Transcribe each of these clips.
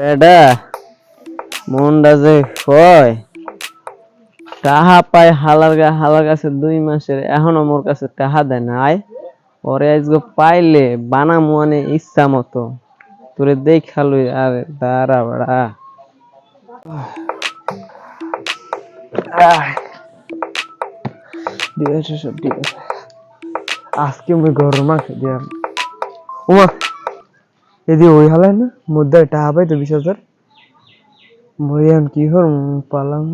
বেডা মনটা যে কয় টাহা পায় হালার গা হালার কাছে দুই মাসের, এখনও মোর কাছে টাহা দেয় না আয় ওরে আজকে পাইলে বানা মুয়ানে ইচ্ছা মতো। তোরে দেখালুই আর দাঁড়া বাড়া। আছে আজকে আমি গরম মাংস দিলাম ওমা এদি ওই হালাই না মুদ্রা টাকা পাই তো বিশ হাজার। মরিয়ান কি হর পালাম।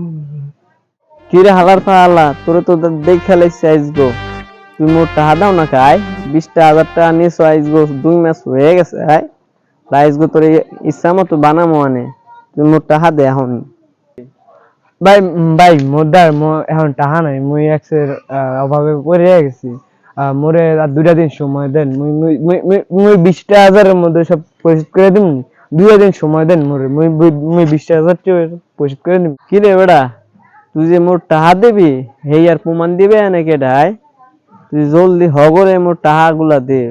কিরে হালার পালা? তোরে তো দেখালাইছি আজগো তুই মোর টাহা দাও না কায় বিশটা হাজার টাকা নিয়েছো আজগো দুই মাস হয়ে গেছে, আয়। আজগো তোর ইচ্ছা মতো বানামো আনে তুই মোর টাহা দে এখন। ভাই ভাই মুদ্রার মো- এখন টাকা নাই। মুই এক্সের অভাবে পড়ে গেছি। মোরে আর দুইটা দিন সময় দেন। মুই বিশটা হাজারের মধ্যে সব পরিশোধ করে দিন দুইটা দিন সময় দেন মোরে। মুই বিশটা হাজার পরিশোধ করে দিন কিরে বেড়া, তুই যে মোর টাহা দিবি, হেই আর প্রমাণ দিবে নাকি ডাই তুই জলদি হগরে মোর টাহা গুলা দে।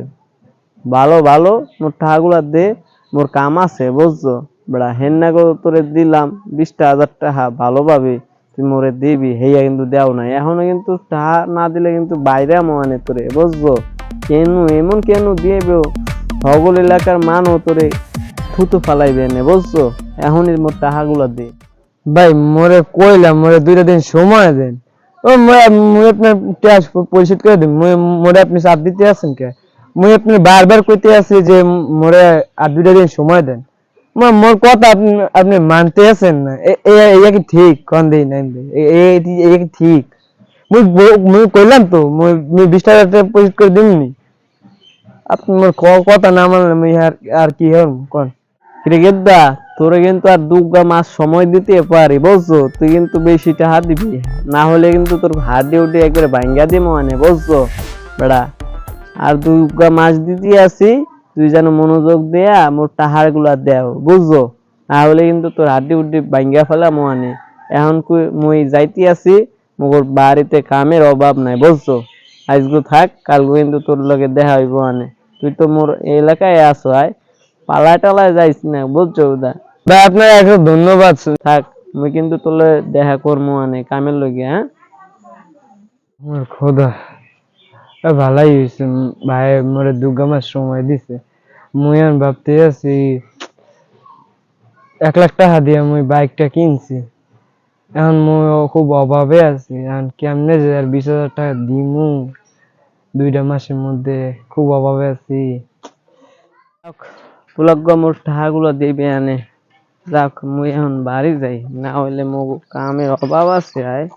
ভালো ভালো, মোর টাহা গুলা দে। মোর কাম আছে, বুঝছ? বেড়া হেন্না করে তোরে দিলাম বিশটা হাজার টাকা ভালোভাবে। তুই মোরে দিবি, হেইয়া কিন্তু দেও নাই। এখনও কিন্তু টাহা না দিলে কিন্তু বাইরে মানে তোরে বুঝছ কেন, এমন কেন দিয়েবে হগল এলাকার মানও তোরে থুতু ফালাইবে না বুঝছ? এখনই মোর টাহা গুলা দে। ভাই, মোরে কইলাম, মোরে দুইটা দিন সময় দেন। ও মুই আপনার ট্যাক্স পরিশোধ করে দিন। মোরে আপনি চাপ দিতে আছেন কে? মুই আপনি বারবার কইতে আছি যে মোরে আর দুইটা দিন সময় দেন। মোর কথা আপনি মানতে আছেন না। এ- এ- এটা কি ঠিক? কোন দিন এটা কি ঠিক? মুই মুই কইলাম তো, মুই মুই বিশ টাকা পরিশোধ করে দিমনি আপনি মোর কথা না মানলে মুই আর আর কি হম? কোন? কিরে গেদ্দা, তোরে কিন্তু আর দুগা মাস সময় দিতে পারি, বুঝছ? তুই কিন্তু বেশি টাকা দিবি। না হলে কিন্তু তোর হাড্ডি উড্ডি একবারে ভাঙ্গা দিব মানে বুঝছ? বেড়া, আর দুগা মাস দিতে আসি তুই যেন মনোযোগ দেয়া মোর টাহারগুলা দেও, বুঝছ? না হলে কিন্তু তোর হাড্ডি উড্ডি ভাঙ্গা ফেলা মানে এখন মুই যাইতে আসি মোর বাড়িতে কামের অভাব নাই, বুঝছ? আজকে থাক কালকে কিন্তু তোর লগে দেখা হইব মানে তুই তো মোর এলাকায় আসো আয়। পালায় টালায় যাইস না, বুঝছ দা ভাই, আপনার একটা ধন্যবাদ। থাক, মুই কিন্তু তোলে দেখা করব আনে কামের লগে হ্যাঁ? আমার খোদা। ভালাই হয়েছে। ভাই মোরে দুর্গা মাস সময় দিছে। মুই আর ভাবতে আছি, এক লাখ টাকা দিয়ে মুই বাইকটা কিনছি। এখন মুই খুব অভাবে আছি। এখন কেমনে যে আর বিশ হাজার টাকা দিমু। দুইটা মাসের মধ্যে খুব অভাবে আছি। পুলগ্গ মোর টাকাগুলো দিবে আনে যাক, মুই এখন বাড়ি যাই। না হইলে মো কামের অভাব আছে আয়।